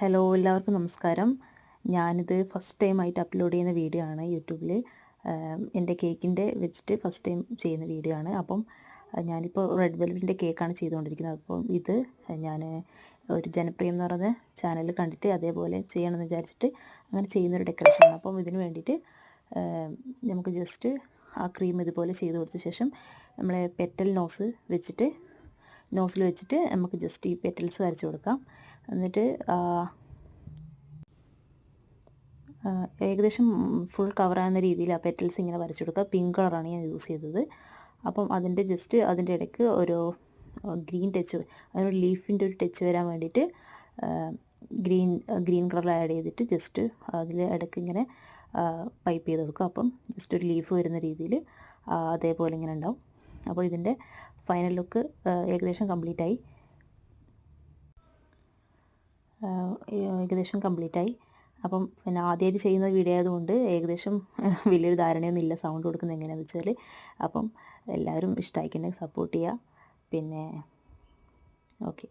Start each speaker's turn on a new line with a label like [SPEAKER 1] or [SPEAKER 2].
[SPEAKER 1] Hello എല്ലാവർക്കും നമസ്കാരം. ഞാനിത് ഫസ്റ്റ് ടൈം ആയിട്ട് അപ്ലോഡ് ചെയ്യുന്ന വീഡിയോ ആണ് യൂട്യൂബിൽ എന്റെ കേക്കിന്റെ വെച്ചിട്ട് ഫസ്റ്റ് ടൈം ചെയ്യുന്ന വീഡിയോ ആണ്. അപ്പം ഞാനിപ്പോൾ റെഡ് വെൽവിന്റെ കേക്കാണ് ചെയ്തുകൊണ്ടിരിക്കുന്നത്. അപ്പം ഇത് ഞാൻ ഒരു ജനപ്രിയം എന്ന് പറയുന്ന ചാനൽ കണ്ടിട്ട് അതേപോലെ ചെയ്യണമെന്ന് വിചാരിച്ചിട്ട് അങ്ങനെ ചെയ്യുന്നൊരു ഡെക്കറേഷനാണ് അപ്പം ഇതിന് വേണ്ടിയിട്ട് നമുക്ക് ജസ്റ്റ് ആ ക്രീം ഇതുപോലെ ചെയ്ത് കൊടുത്ത ശേഷം നമ്മളെ പെറ്റൽ നോസ് വെച്ചിട്ട് നോസിൽ വെച്ചിട്ട് നമുക്ക് ജസ്റ്റ് ഈ പെറ്റൽസ് വരച്ച് കൊടുക്കാം. എന്നിട്ട് ഏകദേശം ഫുൾ കവർ ആകുന്ന രീതിയിൽ ആ പെറ്റൽസ് ഇങ്ങനെ വരച്ചു കൊടുക്കുക. പിങ്ക് കളറാണ് ഞാൻ യൂസ് ചെയ്തത്. അപ്പം അതിന്റെ ജസ്റ്റ് അതിന്റെ ഇടയ്ക്ക് ഒരു ഗ്രീൻ ടച്ച് അതിനൊരു ലീഫിന്റെ ഒരു ടച്ച് വരാൻ വേണ്ടിയിട്ട് ഗ്രീൻ ഗ്രീൻ കളർ ആഡ് ചെയ്തിട്ട് ജസ്റ്റ് അതിൽ ഇടയ്ക്ക് ഇങ്ങനെ പൈപ്പ് ചെയ്ത് കൊടുക്കുക. അപ്പം ജസ്റ്റ് ഒരു ലീഫ് വരുന്ന രീതിയിൽ അതേപോലെ ഇങ്ങനെ ഉണ്ടാവും. അപ്പോൾ ഇതിന്റെ ഫൈനൽ ലുക്ക് ഏകദേശം കംപ്ലീറ്റ് ആയി. ഏകദേശം കംപ്ലീറ്റ് ആയി. അപ്പം പിന്നെ ആദ്യമായിട്ട് ചെയ്യുന്ന വീഡിയോ ആയതുകൊണ്ട് ഏകദേശം വലിയൊരു ധാരണയൊന്നും ഇല്ല സൗണ്ട് കൊടുക്കുന്നത് എങ്ങനെയാണെന്ന് വെച്ചാൽ അപ്പം എല്ലാവരും ഇഷ്ടമായിട്ടുണ്ടെങ്കിൽ സപ്പോർട്ട് ചെയ്യുക. പിന്നെ ഓക്കെ